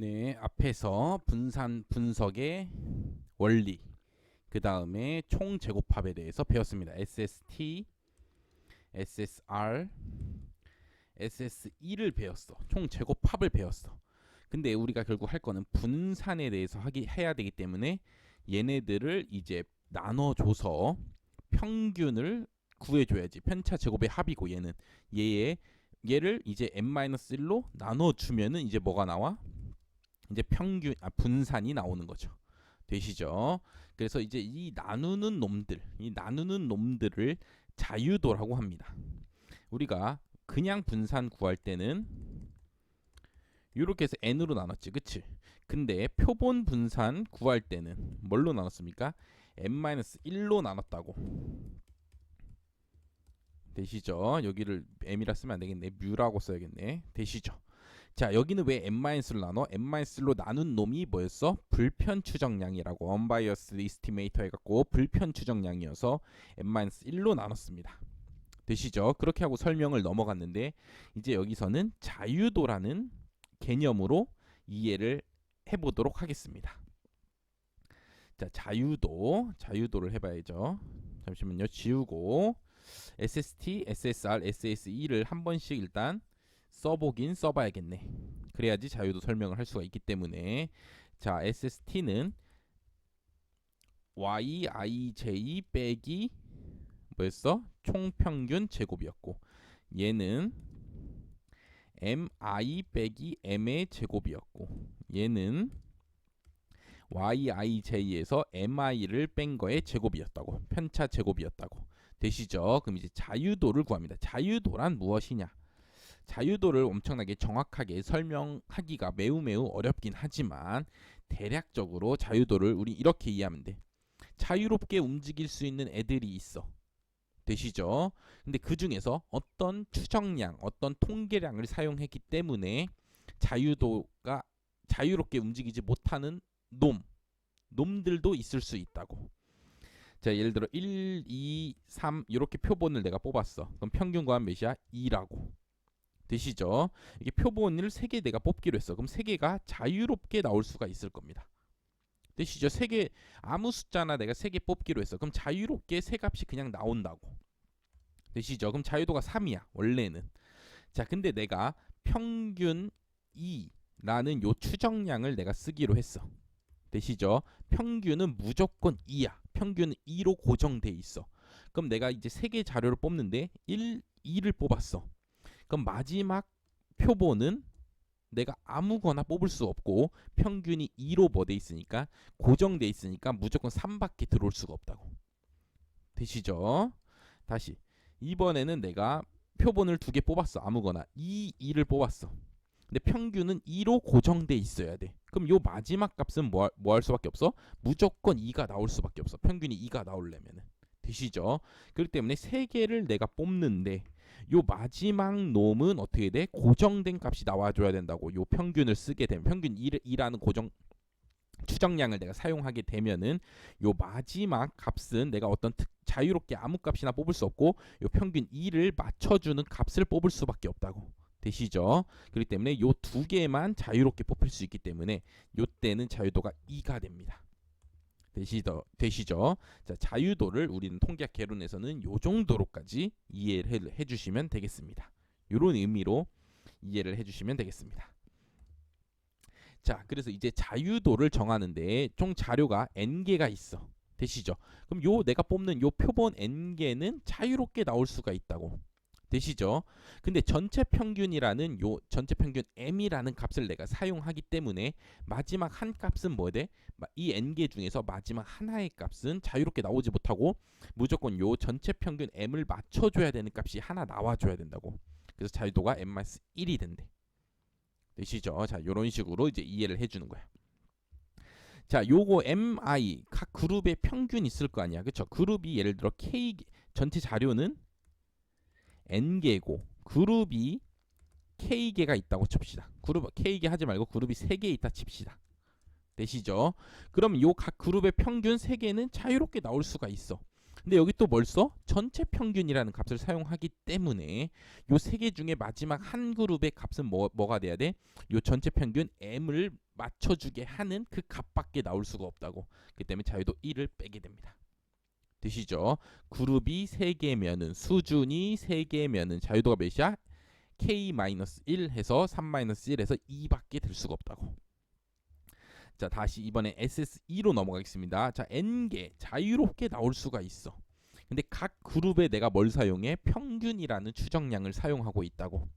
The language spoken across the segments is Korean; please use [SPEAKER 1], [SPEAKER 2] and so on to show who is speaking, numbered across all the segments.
[SPEAKER 1] 네, 앞에서 분산 분석의 원리, 그 다음에 총 제곱합에 대해서 배웠습니다. SST, SSR, SSE를 배웠어. 총 제곱합을 배웠어. 근데 우리가 결국 할 거는 분산에 대해서 하기 해야 되기 때문에 얘네들을 이제 나눠줘서 평균을 구해줘야지. 편차 제곱의 합이고 얘는 얘의 얘를 이제 n-1로 나눠주면은 이제 뭐가 나와? 이제 평균 아 분산이 나오는 거죠. 되시죠? 그래서 이제 이 나누는 놈들, 이 나누는 놈들을 자유도라고 합니다. 우리가 그냥 분산 구할 때는 이렇게 해서 n으로 나눴지, 그치? 근데 표본 분산 구할 때는 뭘로 나눴습니까? n-1로 나눴다고. 되시죠? 여기를 m이라 쓰면 안 되겠네. 뮤라고 써야겠네. 되시죠? 자, 여기는 왜 n-로 나눠? n-로 나눈 놈이 뭐였어? 불편 추정량이라고 unbiased estimator 해갖고 불편 추정량이어서 n-1로 나눴습니다. 되시죠? 그렇게 하고 설명을 넘어갔는데 이제 여기서는 자유도라는 개념으로 이해를 해보도록 하겠습니다. 자, 자유도, 자유도를 해봐야죠. 잠시만요. 지우고 SST, SSR, SSE를 한 번씩 일단 써보긴 써봐야겠네. 그래야지 자유도 설명을 할 수가 있기 때문에 자 SST는 YIJ 빼기 뭐였어? 총평균 제곱이었고 얘는 MI 빼기 M의 제곱이었고 얘는 YIJ에서 MI를 뺀 거의 제곱이었다고 편차 제곱이었다고 되시죠? 그럼 이제 자유도를 구합니다. 자유도란 무엇이냐? 자유도를 엄청나게 정확하게 설명하기가 매우 매우 어렵긴 하지만 대략적으로 자유도를 우리 이렇게 이해하면 돼. 자유롭게 움직일 수 있는 애들이 있어. 되시죠? 근데 그 중에서 어떤 추정량, 어떤 통계량을 사용했기 때문에 자유도가 자유롭게 움직이지 못하는 놈, 놈들도 있을 수 있다고. 자, 예를 들어 1, 2, 3 이렇게 표본을 내가 뽑았어. 그럼 평균 과 한 몇이야? 2라고. 되시죠? 이게 표본을 3개 내가 뽑기로 했어. 그럼 3개가 자유롭게 나올 수가 있을 겁니다. 되시죠? 3개 아무 숫자나 내가 3개 뽑기로 했어. 그럼 자유롭게 세 값이 그냥 나온다고. 되시죠? 그럼 자유도가 3이야. 원래는. 자, 근데 내가 평균 2라는 요 추정량을 내가 쓰기로 했어. 되시죠? 평균은 무조건 2야. 평균은 2로 고정돼 있어. 그럼 내가 이제 세 개 자료를 뽑는데 1, 2를 뽑았어. 그럼 마지막 표본은 내가 아무거나 뽑을 수 없고 평균이 2로 뭐돼 있으니까 고정돼 있으니까 무조건 3밖에 들어올 수가 없다고. 되시죠? 다시 이번에는 내가 표본을 두 개 뽑았어. 아무거나 2, 2를 뽑았어. 근데 평균은 2로 고정돼 있어야 돼. 그럼 요 마지막 값은 뭐할 수밖에 없어? 무조건 2가 나올 수밖에 없어. 평균이 2가 나오려면은. 되시죠? 그렇기 때문에 세 개를 내가 뽑는데 요 마지막 놈은 어떻게 돼? 고정된 값이 나와줘야 된다고. 요 평균을 쓰게 되면 평균 2 라는 고정 추정량을 내가 사용하게 되면은 요 마지막 값은 내가 어떤 특, 자유롭게 아무 값이나 뽑을 수 없고 요 평균 2를 맞춰주는 값을 뽑을 수밖에 없다고. 되시죠? 그렇기 때문에 요 두 개만 자유롭게 뽑힐 수 있기 때문에 요 때는 자유도가 2가 됩니다. 되시죠? 되시죠? 자, 자유도를 우리는 통계학 개론에서는 요 정도로까지 이해를 해 주시면 되겠습니다. 요런 의미로 이해를 해 주시면 되겠습니다. 자, 그래서 이제 자유도를 정하는데 총 자료가 n개가 있어. 되시죠? 그럼 요 내가 뽑는 요 표본 n개는 자유롭게 나올 수가 있다고. 되시죠? 근데 전체 평균이라는 요 전체 평균 m이라는 값을 내가 사용하기 때문에 마지막 한 값은 뭐 돼? 이 n개 중에서 마지막 하나의 값은 자유롭게 나오지 못하고 무조건 요 전체 평균 m을 맞춰줘야 되는 값이 하나 나와줘야 된다고. 그래서 자유도가 m-1이 된대. 되시죠? 자, 요런 식으로 이제 이해를 해주는 거야. 자, 요거 MI 각 그룹의 평균 있을 거 아니야, 그쵸? 그룹이 예를 들어 K 전체 자료는 n 개고 그룹이 k 개가 있다고 칩시다. 그룹 k 개 하지 말고 그룹이 3개 있다 칩시다. 되시죠? 그럼 요 각 그룹의 평균 3개는 자유롭게 나올 수가 있어. 근데 여기 또 뭘 써? 전체 평균이라는 값을 사용하기 때문에 요 세 개 중에 마지막 한 그룹의 값은 뭐, 뭐가 돼야 돼? 요 전체 평균 m을 맞춰주게 하는 그 값밖에 나올 수가 없다고. 그 때문에 자유도 1을 빼게 됩니다. 되시죠? 그룹이 3개면은 수준이 3개면은 자유도가 몇이야? k-1 해서 3-1 해서 2밖에 될 수가 없다고. 자 다시 이번에 SS2로 넘어가겠습니다. 자 n개 자유롭게 나올 수가 있어. 근데 각 그룹에 내가 뭘 사용해? 평균이라는 추정량을 사용하고 있다고.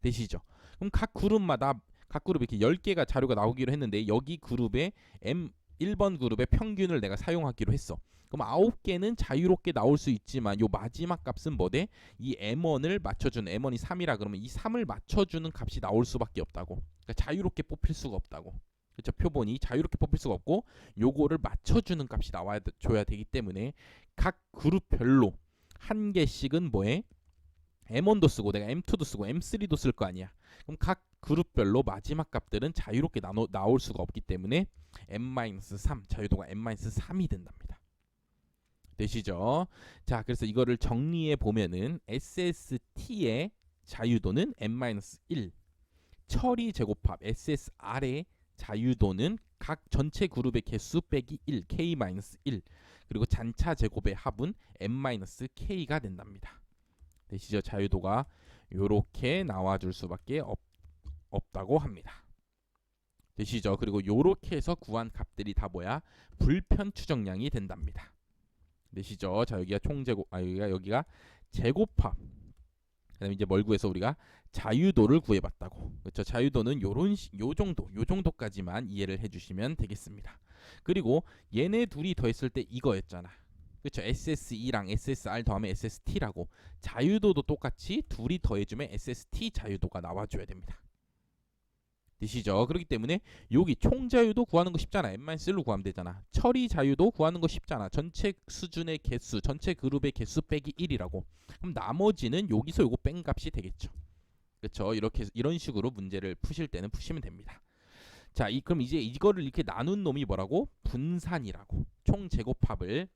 [SPEAKER 1] 되시죠? 그럼 각 그룹마다 각 그룹에 이렇게 10개가 자료가 나오기로 했는데 여기 그룹에 M 1번 그룹의 평균을 내가 사용하기로 했어. 그럼 9개는 자유롭게 나올 수 있지만 요 마지막 값은 뭐대? 이 M1을 맞춰주는 M1이 3이라 그러면 이 3을 맞춰주는 값이 나올 수밖에 없다고. 그러니까 자유롭게 뽑힐 수가 없다고. 그렇죠? 표본이 자유롭게 뽑힐 수가 없고 요거를 맞춰주는 값이 나와야 돼- 줘야 되기 때문에 각 그룹별로 한 개씩은 뭐해? M1도 쓰고 내가 M2도 쓰고 M3도 쓸 거 아니야. 그럼 각 그룹별로 마지막 값들은 자유롭게 나눠, 나올 수가 없기 때문에 M-3 자유도가 M-3이 된답니다. 되시죠? 자, 그래서 이거를 정리해 보면은 SST의 자유도는 M-1 처리 제곱합 SSR의 자유도는 각 전체 그룹의 개수 빼기 1 K-1 그리고 잔차 제곱의 합은 M-K가 된답니다. 되시죠? 자유도가 요렇게 나와줄 수밖에 없, 없다고 합니다. 되시죠? 그리고 요렇게 해서 구한 값들이 다 뭐야? 불편 추정량이 된답니다. 되시죠? 자 여기가 총제곱 아 여기가 여기가 제곱합. 그다음에 이제 뭘 구해서 우리가 자유도를 구해봤다고. 그렇죠? 자유도는 요런 시, 요 정도, 요 정도까지만 이해를 해주시면 되겠습니다. 그리고 얘네 둘이 더했을 때 이거였잖아. 그렇죠? SSE랑 SSR 더하면 SST라고. 자유도도 똑같이 둘이 더해주면 SST 자유도가 나와줘야 됩니다. 되시죠? 그렇기 때문에 여기 총 자유도 구하는 거 쉽잖아. M-1로 구하면 되잖아. 처리 자유도 구하는 거 쉽잖아. 전체 수준의 개수, 전체 그룹의 개수 빼기 1이라고. 그럼 나머지는 여기서 요거 뺀 값이 되겠죠. 그렇죠? 이렇게 이런 식으로 문제를 푸실 때는 푸시면 됩니다. 자, 이 그럼 이제 이거를 이렇게 나눈 놈이 뭐라고? 분산이라고. 총 제곱합을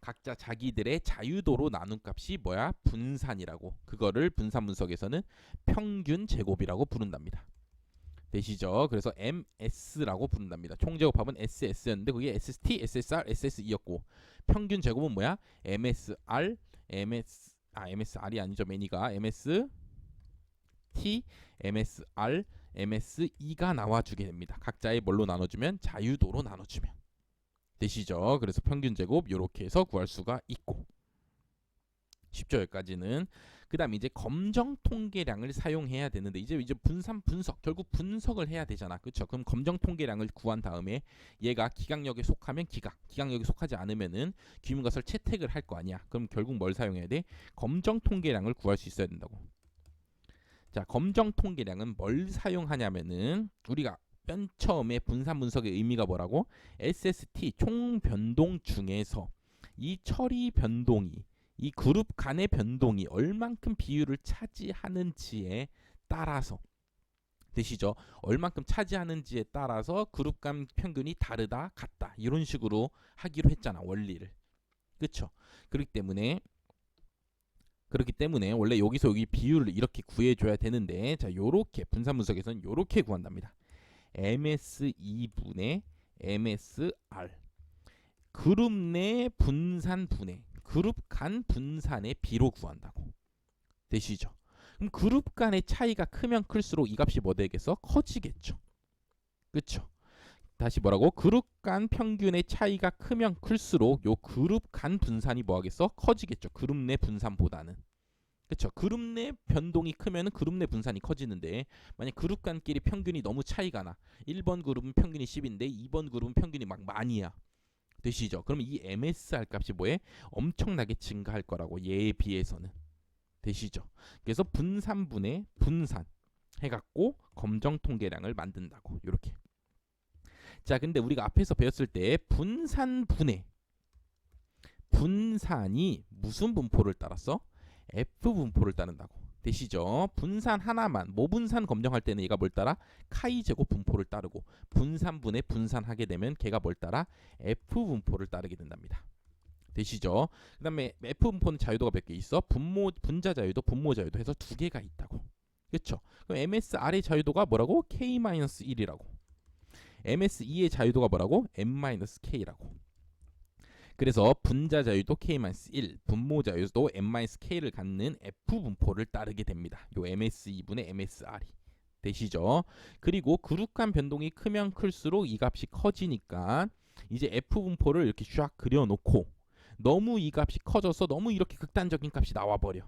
[SPEAKER 1] 각자 자기들의 자유도로 나눈 값이 뭐야? 분산이라고. 그거를 분산 분석에서는 평균 제곱이라고 부른답니다. 되시죠? 그래서 MS라고 부른답니다. 총 제곱합은 SS였는데 그게 SST, SSR, SSE였고 평균 제곱은 뭐야? MSR, MS 아 MSR이 아니죠. 매니가 MS T, MSR, MSE가 나와주게 됩니다. 각자의 뭘로 나눠주면 자유도로 나눠주면 되시죠? 그래서 평균 제곱 이렇게 해서 구할 수가 있고 쉽죠 여기까지는 그다음 이제 검정 통계량을 사용해야 되는데 이제 이제 분산 분석 결국 분석을 해야 되잖아. 그렇죠 그럼 검정 통계량을 구한 다음에 얘가 기각력에 속하면 기각 기각력에 속하지 않으면은 귀문것을 채택을 할 거 아니야. 그럼 결국 뭘 사용해야 돼? 검정 통계량을 구할 수 있어야 된다고. 자 검정 통계량은 뭘 사용하냐면은 우리가 맨 처음에 분산 분석의 의미가 뭐라고? SST 총 변동 중에서 이 처리 변동이 이 그룹 간의 변동이 얼만큼 비율을 차지하는지에 따라서 되시죠? 얼만큼 차지하는지에 따라서 그룹 간 평균이 다르다 같다 이런 식으로 하기로 했잖아 원리를 그렇죠? 그렇기 때문에 그렇기 때문에 원래 여기서 여기 비율을 이렇게 구해줘야 되는데 자 요렇게 분산 분석에서는 요렇게 구한답니다 MS2분의 MSR 그룹 내 분산 분해 그룹 간 분산의 비로 구한다고 되시죠? 그럼 그룹 간의 차이가 크면 클수록 이 값이 뭐 되겠어? 커지겠죠. 그렇죠? 다시 뭐라고? 그룹 간 평균의 차이가 크면 클수록 요 그룹 간 분산이 뭐 하겠어? 커지겠죠. 그룹 내 분산보다는. 그렇죠. 그룹 내 변동이 크면 은 그룹 내 분산이 커지는데 만약 그룹 간끼리 평균이 너무 차이가 나. 1번 그룹은 평균이 10인데 2번 그룹은 평균이 막 만이야. 되시죠? 그럼 이 MSR 값이 뭐에 엄청나게 증가할 거라고 얘에 비해서는 되시죠? 그래서 분산분의 분산 해갖고 검정 통계량을 만든다고 이렇게. 자, 근데 우리가 앞에서 배웠을 때 분산분해 분산이 무슨 분포를 따랐어? F 분포를 따른다고. 되시죠? 분산 하나만 모분산 검정할 때는 얘가 뭘 따라? 카이 제곱 분포를 따르고 분산분의 분산하게 되면 걔가 뭘 따라? F 분포를 따르게 된답니다. 되시죠? 그다음에 F 분포는 자유도가 몇 개 있어? 분모 분자 자유도, 분모 자유도 해서 두 개가 있다고. 그렇죠? 그럼 MSR의 자유도가 뭐라고? K-1이라고. MSE의 자유도가 뭐라고? M-K라고. 그래서 분자 자유도 K-1, 분모 자유도 M-K를 갖는 F 분포를 따르게 됩니다. 요 MSE분의 MSR이. 되시죠? 그리고 그룹 간 변동이 크면 클수록 이 값이 커지니까 이제 F 분포를 이렇게 쫙 그려놓고 너무 이 값이 커져서 너무 이렇게 극단적인 값이 나와버려.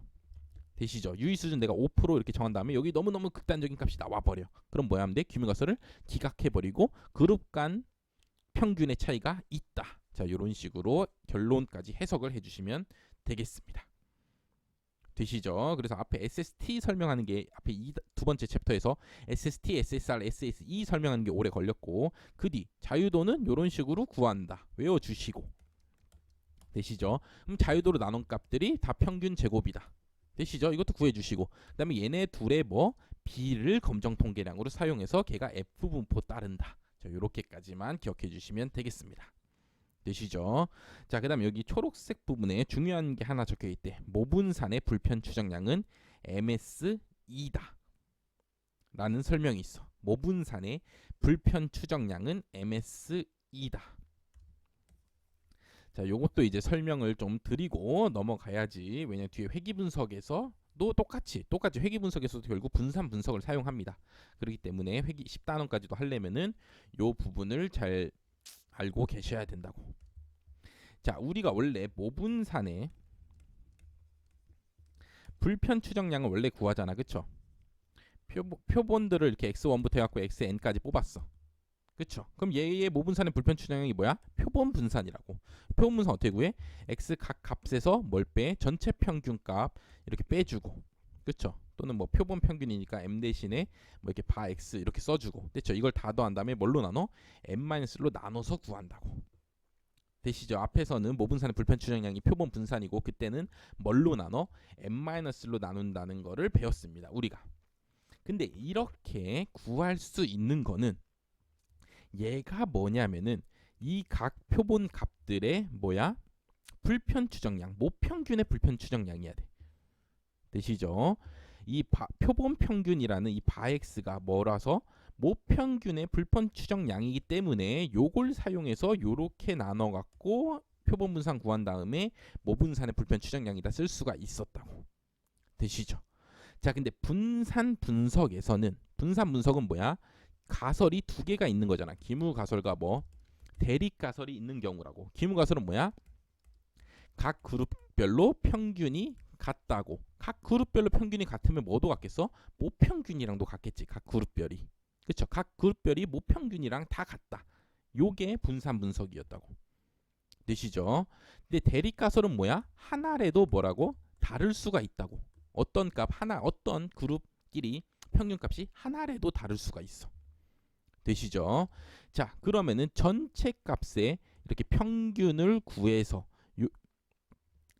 [SPEAKER 1] 되시죠? 유의 수준 내가 5% 이렇게 정한 다음에 여기 너무너무 극단적인 값이 나와버려. 그럼 뭐야 하면 돼? 규모가설을 기각해버리고 그룹 간 평균의 차이가 있다. 자, 이런 식으로 결론까지 해석을 해주시면 되겠습니다. 되시죠? 그래서 앞에 SST 설명하는 게 앞에 이 두 번째 챕터에서 SST, SSR, SSE 설명하는 게 오래 걸렸고 그 뒤 자유도는 이런 식으로 구한다. 외워주시고 되시죠? 그럼 자유도로 나눈 값들이 다 평균 제곱이다. 되시죠? 이것도 구해주시고 그 다음에 얘네 둘의 뭐 B를 검정 통계량으로 사용해서 걔가 F 분포 따른다. 자, 요렇게까지만 기억해 주시면 되겠습니다. 되시죠? 자, 그다음 여기 초록색 부분에 중요한 게 하나 적혀 있대. 모분산의 불편 추정량은 MSE다. 라는 설명이 있어. 모분산의 불편 추정량은 MSE다. 자, 요것도 이제 설명을 좀 드리고 넘어가야지. 왜냐 뒤에 회귀 분석에서 도 똑같이 똑같이 회귀 분석에서도 결국 분산 분석을 사용합니다. 그렇기 때문에 회귀 10단원까지도 하려면은 요 부분을 잘 알고 계셔야 된다고. 자, 우리가 원래 모분산의 불편 추정량을 원래 구하잖아. 그쵸? 표, 표본들을 이렇게 x1부터 해갖고 xn까지 뽑았어. 그쵸? 그럼 얘의 모분산의 불편 추정량이 뭐야? 표본 분산이라고. 표본 분산 어떻게 구해? x 각 값에서 뭘 빼? 전체 평균값 이렇게 빼주고. 그쵸? 또는 뭐 표본 평균이니까 m 대신에 뭐 이렇게 바 x 이렇게 써주고. 됐죠? 이걸 다 더한 다음에 뭘로 나눠? m-로 나눠서 구한다고. 되시죠? 앞에서는 모분산의 불편 추정량이 표본 분산이고 그때는 뭘로 나눠? m-로 나눈다는 거를 배웠습니다. 우리가. 근데 이렇게 구할 수 있는 거는 얘가 뭐냐면은 이 각 표본 값들의 뭐야? 불편 추정량, 모평균의 불편 추정량이야 돼. 되시죠? 이 바, 표본 평균이라는 이 바x가 뭐라서 모평균의 불편 추정량이기 때문에 요걸 사용해서 요렇게 나눠 갖고 표본 분산 구한 다음에 모분산의 불편 추정량이다 쓸 수가 있었다고. 되시죠? 자, 근데 분산 분석에서는 분산 분석은 뭐야? 가설이 두 개가 있는 거잖아. 기무 가설과 뭐 대립 가설이 있는 경우라고. 기무 가설은 뭐야? 각 그룹별로 평균이 같다고. 각 그룹별로 평균이 같으면 뭐도 같겠어? 모평균이랑도 같겠지. 각 그룹별이. 그렇죠? 각 그룹별이 모평균이랑 다 같다. 요게 분산 분석이었다고. 되시죠? 근데 대립 가설은 뭐야? 하나라도 뭐라고? 다를 수가 있다고. 어떤 값 하나 어떤 그룹끼리 평균값이 하나라도 다를 수가 있어. 되시죠? 자, 그러면은 전체 값에 이렇게 평균을 구해서 요,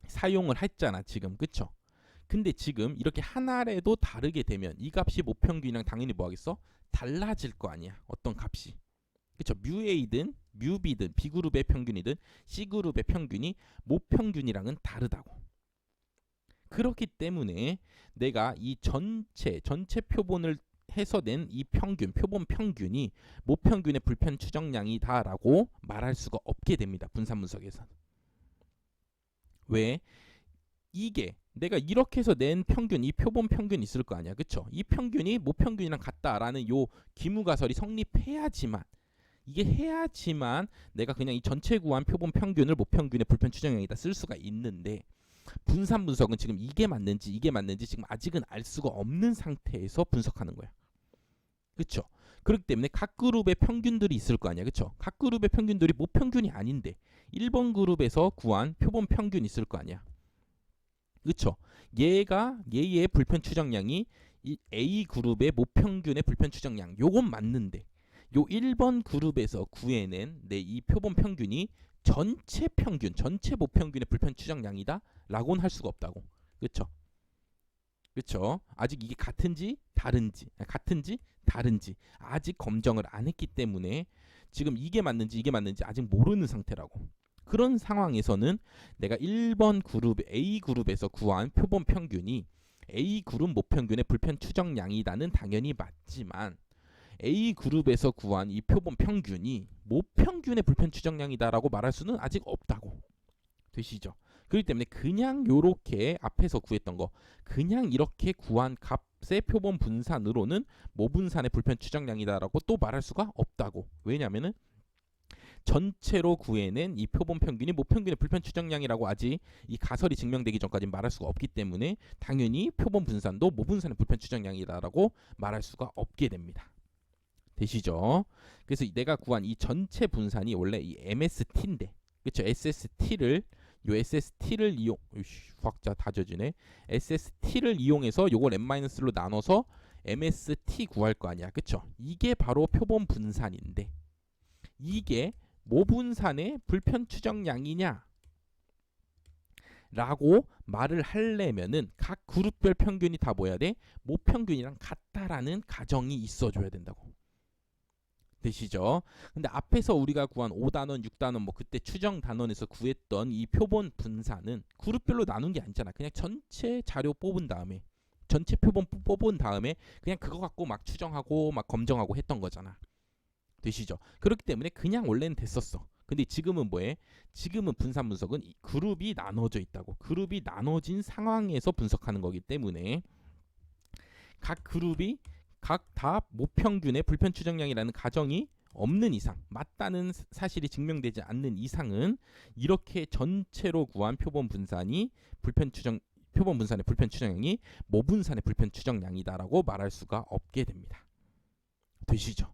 [SPEAKER 1] 사용을 했잖아, 지금. 그쵸? 근데 지금 이렇게 하나라도 다르게 되면 이 값이 모평균이랑 당연히 뭐 하겠어? 달라질 거 아니야. 어떤 값이. 그쵸? 뮤 A든 뮤 B든 B그룹의 평균이든 C그룹의 평균이 모평균이랑은 다르다고. 그렇기 때문에 내가 이 전체 전체 표본을 해서 낸 이 평균, 표본 평균이 모평균의 불편 추정량이다라고 말할 수가 없게 됩니다. 분산 분석에서는. 왜? 이게 내가 이렇게 해서 낸 평균, 이 표본 평균 있을 거 아니야. 그쵸? 이 평균이 모평균이랑 같다라는 요 기무가설이 성립해야지만 이게 해야지만 내가 그냥 이 전체 구한 표본 평균을 모평균의 불편 추정량이다 쓸 수가 있는데 분산 분석은 지금 이게 맞는지 이게 맞는지 지금 아직은 알 수가 없는 상태에서 분석하는 거야. 그렇죠? 그렇기 때문에 각 그룹의 평균들이 있을 거 아니야. 그렇죠? 각 그룹의 평균들이 모평균이 아닌데 1번 그룹에서 구한 표본 평균 있을 거 아니야. 그렇죠? 얘가 얘의 불편 추정량이 이 A 그룹의 모평균의 불편 추정량 요건 맞는데 요 1번 그룹에서 구해낸 내 이 표본 평균이 전체 평균, 전체 모평균의 불편 추정량이다 라고는 할 수가 없다고. 그렇죠? 그렇죠? 아직 이게 같은지 다른지, 같은지 다른지 아직 검정을 안 했기 때문에 지금 이게 맞는지 이게 맞는지 아직 모르는 상태라고. 그런 상황에서는 내가 1번 그룹 A 그룹에서 구한 표본 평균이 A 그룹 모평균의 불편 추정량이다는 당연히 맞지만 A 그룹에서 구한 이 표본 평균이 모평균의 불편 추정량이다라고 말할 수는 아직 없다고 되시죠? 그렇기 때문에 그냥 요렇게 앞에서 구했던 거 그냥 이렇게 구한 값의 표본 분산으로는 모분산의 불편 추정량이다라고 또 말할 수가 없다고 왜냐면은 전체로 구해낸 이 표본 평균이 모평균의 불편 추정량이라고 아직 이 가설이 증명되기 전까지 말할 수가 없기 때문에 당연히 표본 분산도 모분산의 불편 추정량이다라고 말할 수가 없게 됩니다. 되시죠? 그래서 내가 구한 이 전체 분산이 원래 이 MST인데 그렇죠? SST를 요 SST를 이용 확자 다져지네. SST를 이용해서 요걸 n-로 나눠서 MST 구할 거 아니야. 그쵸? 이게 바로 표본 분산인데 이게 모분산의 불편 추정량이냐? 라고 말을 하려면은 각 그룹별 평균이 다 뭐야 돼? 모평균이랑 같다라는 가정이 있어줘야 된다고. 되시죠? 근데 앞에서 우리가 구한 5단원, 6단원 뭐 그때 추정 단원에서 구했던 이 표본 분산은 그룹별로 나눈 게 아니잖아. 그냥 전체 자료 뽑은 다음에 전체 표본 뽑- 뽑은 다음에 그냥 그거 갖고 막 추정하고 막 검정하고 했던 거잖아. 되시죠? 그렇기 때문에 그냥 원래는 됐었어. 근데 지금은 뭐해? 지금은 분산 분석은 이 그룹이 나눠져 있다고. 그룹이 나눠진 상황에서 분석하는 거기 때문에 각 그룹이 각 다 모평균의 불편 추정량이라는 가정이 없는 이상 맞다는 사- 사실이 증명되지 않는 이상은 이렇게 전체로 구한 표본 분산이 불편 추정 표본 분산의 불편 추정량이 모분산의 불편 추정량이다라고 말할 수가 없게 됩니다. 되시죠?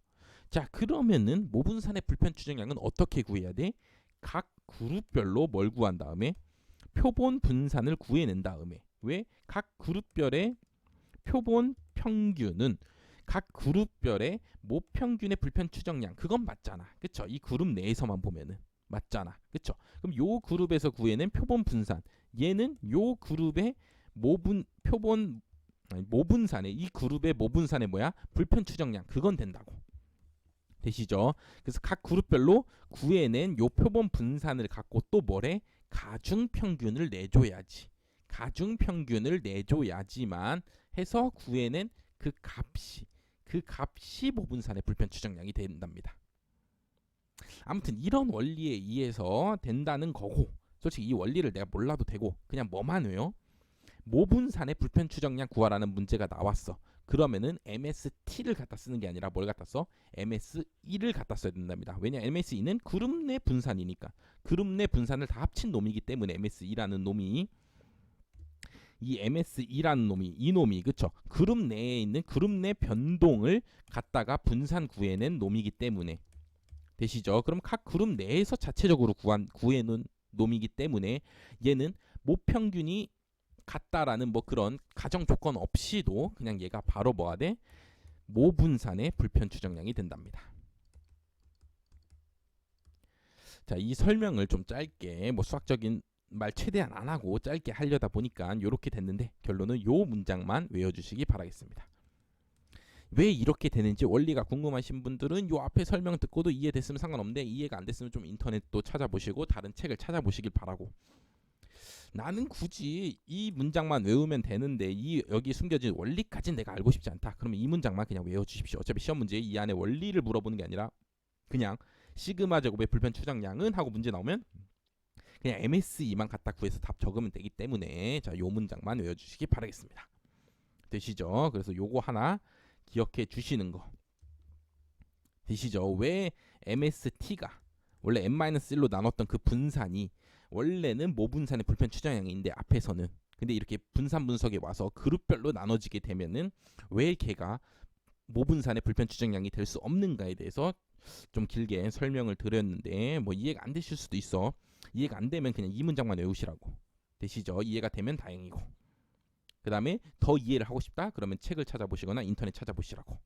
[SPEAKER 1] 자 그러면은 모분산의 불편 추정량은 어떻게 구해야 돼? 각 그룹별로 뭘 구한 다음에 표본 분산을 구해낸 다음에 왜 각 그룹별의 표본 평균은 각 그룹별의 모평균의 불편 추정량 그건 맞잖아. 그쵸? 이 그룹 내에서만 보면은 맞잖아. 그쵸? 그럼 요 그룹에서 구해낸 표본 분산 얘는 요 그룹의 모분 표본 아니, 모분산의 이 그룹의 모분산의 뭐야? 불편 추정량 그건 된다고. 되시죠? 그래서 각 그룹별로 구해낸 요 표본 분산을 갖고 또 뭐래? 가중 평균을 내줘야지. 가중 평균을 내줘야지만 해서 구해낸 그 값이 그 값이 모분산의 불편 추정량이 된답니다. 아무튼 이런 원리에 의해서 된다는 거고 솔직히 이 원리를 내가 몰라도 되고 그냥 뭐만 외요? 모분산의 불편 추정량 구하라는 문제가 나왔어. 그러면은 MST를 갖다 쓰는 게 아니라 뭘 갖다 써? MS2를 갖다 써야 된답니다. 왜냐 MS2는 그룹 내 분산이니까 그룹 내 분산을 다 합친 놈이기 때문에 MS2라는 놈이 이 MS2라는 놈이 이 놈이 그쵸 그룹 내에 있는 그룹 내 변동을 갖다가 분산 구해낸 놈이기 때문에 되시죠? 그럼 각 그룹 내에서 자체적으로 구한 구해놓은 놈이기 때문에 얘는 모평균이 같다라는 뭐 그런 가정 조건 없이도 그냥 얘가 바로 뭐가 돼? 모분산의 불편 추정량이 된답니다. 자, 이 설명을 좀 짧게 뭐 수학적인 말 최대한 안 하고 짧게 하려다 보니까 이렇게 됐는데 결론은 요 문장만 외워주시기 바라겠습니다. 왜 이렇게 되는지 원리가 궁금하신 분들은 요 앞에 설명 듣고도 이해됐으면 상관없는데 이해가 안 됐으면 좀 인터넷도 찾아보시고 다른 책을 찾아보시길 바라고 나는 굳이 이 문장만 외우면 되는데 이 여기 숨겨진 원리까지는 내가 알고 싶지 않다. 그러면 이 문장만 그냥 외워주십시오. 어차피 시험 문제에 이 안에 원리를 물어보는 게 아니라 그냥 시그마 제곱의 불편 추정량은 하고 문제 나오면 그냥 MSE만 갖다 구해서 답 적으면 되기 때문에 자, 요 문장만 외워주시기 바라겠습니다. 되시죠? 그래서 요거 하나 기억해 주시는 거 되시죠? 왜 MST가 원래 n-1로 나눴던 그 분산이 원래는 모분산의 불편 추정량인데 앞에서는 근데 이렇게 분산 분석에 와서 그룹별로 나눠지게 되면은 왜 걔가 모분산의 불편 추정량이 될 수 없는가에 대해서 좀 길게 설명을 드렸는데 뭐 이해가 안 되실 수도 있어. 이해가 안 되면 그냥 이 문장만 외우시라고. 되시죠? 이해가 되면 다행이고. 그 다음에 더 이해를 하고 싶다? 그러면 책을 찾아보시거나 인터넷 찾아보시라고.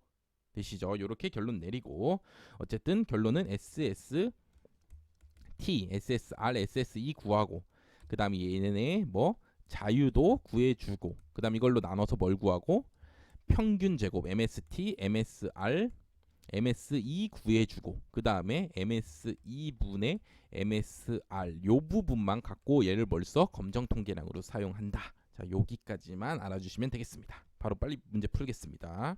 [SPEAKER 1] 되시죠? 요렇게 결론 내리고 어쨌든 결론은 SS T, SSR, SSE 구하고 그 다음에 얘네 뭐 자유도 구해주고 그 다음 이걸로 나눠서 뭘 구하고 평균 제곱 MST, MSR, MSE 구해주고 그 다음에 MS2분의 MSR 요 부분만 갖고 얘를 벌써 검정 통계량으로 사용한다. 자 여기까지만 알아주시면 되겠습니다. 바로 빨리 문제 풀겠습니다.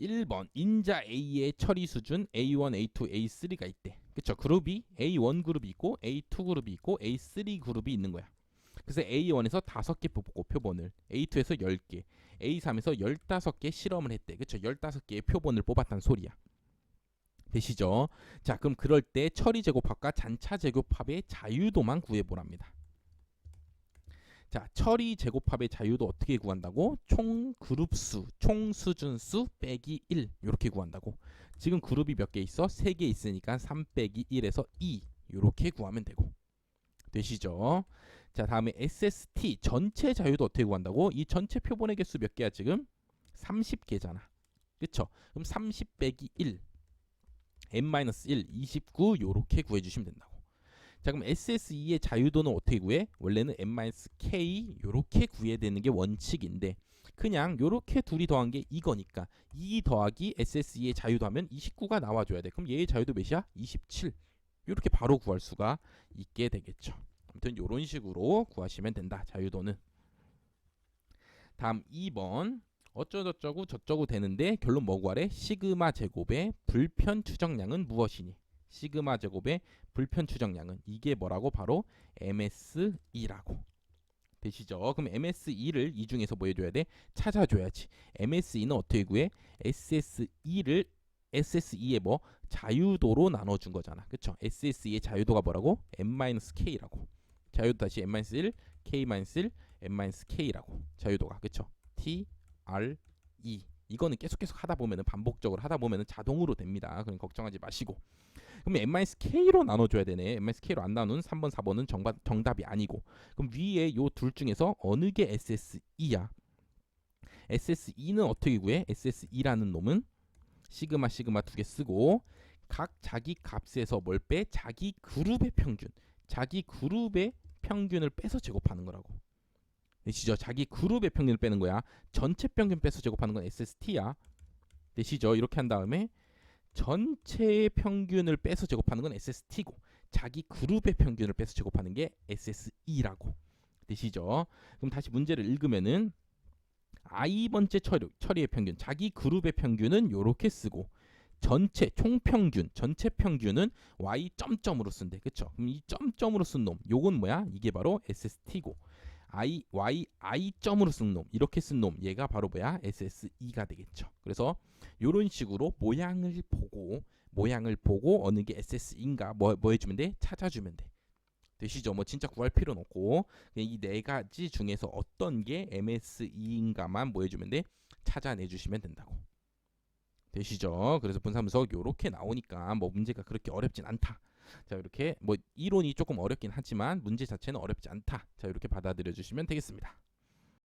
[SPEAKER 1] 1번 인자 A의 처리 수준 A1, A2, A3가 있대. 그쵸? 그룹이 A1 그룹이 있고 A2 그룹이 있고 A3 그룹이 있는 거야. 그래서 A1에서 5개 뽑고 표본을 A2에서 10개, A3에서 15개 실험을 했대. 그쵸? 15개의 표본을 뽑았단 소리야. 되시죠? 자, 그럼 그럴 때 처리 제곱합과 잔차 제곱합의 자유도만 구해 보랍니다. 자, 처리 제곱합의 자유도 어떻게 구한다고? 총 그룹 수, 총 수준 수 빼기 1 이렇게 구한다고. 지금 그룹이 몇 개 있어? 3개 있으니까 3 빼기 1에서 2 이렇게 구하면 되고. 되시죠? 자, 다음에 SST 전체 자유도 어떻게 구한다고? 이 전체 표본의 개수 몇 개야 지금? 30개잖아. 그쵸? 그럼 30 빼기 1 n-1 29 요렇게 구해 주시면 된다고. 자, 그럼 SSE의 자유도는 어떻게 구해? 원래는 n-k 요렇게 구해야 되는 게 원칙인데 그냥 요렇게 둘이 더한 게 이거니까 2 더하기 SSE의 자유도 하면 29가 나와 줘야 돼. 그럼 얘의 자유도 몇이야? 27. 요렇게 바로 구할 수가 있게 되겠죠. 아무튼 요런 식으로 구하시면 된다. 자유도는. 다음 2번 어쩌저쩌고 저쩌고 되는데 결론 뭐 구하래? 시그마 제곱의 불편 추정량은 무엇이니? 시그마 제곱의 불편 추정량은 이게 뭐라고? 바로 MSE라고. 되시죠? 그럼 MSE를 이 중에서 뭐 해줘야 돼? 찾아줘야지. MSE는 어떻게 구해? SSE를 SSE의 뭐 자유도로 나눠준 거잖아. 그쵸? SSE의 자유도가 뭐라고? n-k라고. 자유도 다시 n-1, k-1, n-k라고. 자유도가 그쵸? T, R, E. 이거는 계속 계속 하다 보면은 반복적으로 하다 보면은 자동으로 됩니다. 그럼 걱정하지 마시고. 그럼 n-k로 나눠줘야 되네. n-k로 안 나눈 3번, 4번은 정답, 정답이 아니고. 그럼 위에 요 둘 중에서 어느 게 SSE야? SSE는 어떻게 구해? SSE라는 놈은 시그마 시그마 두 개 쓰고 각 자기 값에서 뭘 빼? 자기 그룹의 평균. 자기 그룹의 평균을 빼서 제곱하는 거라고. 되시죠? 자기 그룹의 평균을 빼는 거야. 전체 평균 빼서 제곱하는 건 SST야. 되시죠? 이렇게 한 다음에 전체의 평균을 빼서 제곱하는 건 SST고 자기 그룹의 평균을 빼서 제곱하는 게 SSE라고. 되시죠? 그럼 다시 문제를 읽으면은 i번째 처리, 처리의 평균, 자기 그룹의 평균은 요렇게 쓰고 전체 총평균, 전체 평균은 y 점점으로 쓴대. 그쵸? 그럼 이 점점으로 쓴 놈, 요건 뭐야? 이게 바로 SST고 i, y, i 점으로 쓴 놈, 이렇게 쓴 놈, 얘가 바로 뭐야? SSE가 되겠죠. 그래서 요런 식으로 모양을 보고 모양을 보고 어느 게 SS인가 뭐, 뭐 해주면 돼? 찾아주면 돼. 되시죠? 뭐 진짜 구할 필요는 없고 이 네 가지 중에서 어떤 게 MSE인가만 뭐 해주면 돼? 찾아내 주시면 된다고. 되시죠? 그래서 분사분석 요렇게 나오니까 뭐 문제가 그렇게 어렵진 않다. 자 이렇게 뭐 이론이 조금 어렵긴 하지만 문제 자체는 어렵지 않다. 자 이렇게 받아들여 주시면 되겠습니다.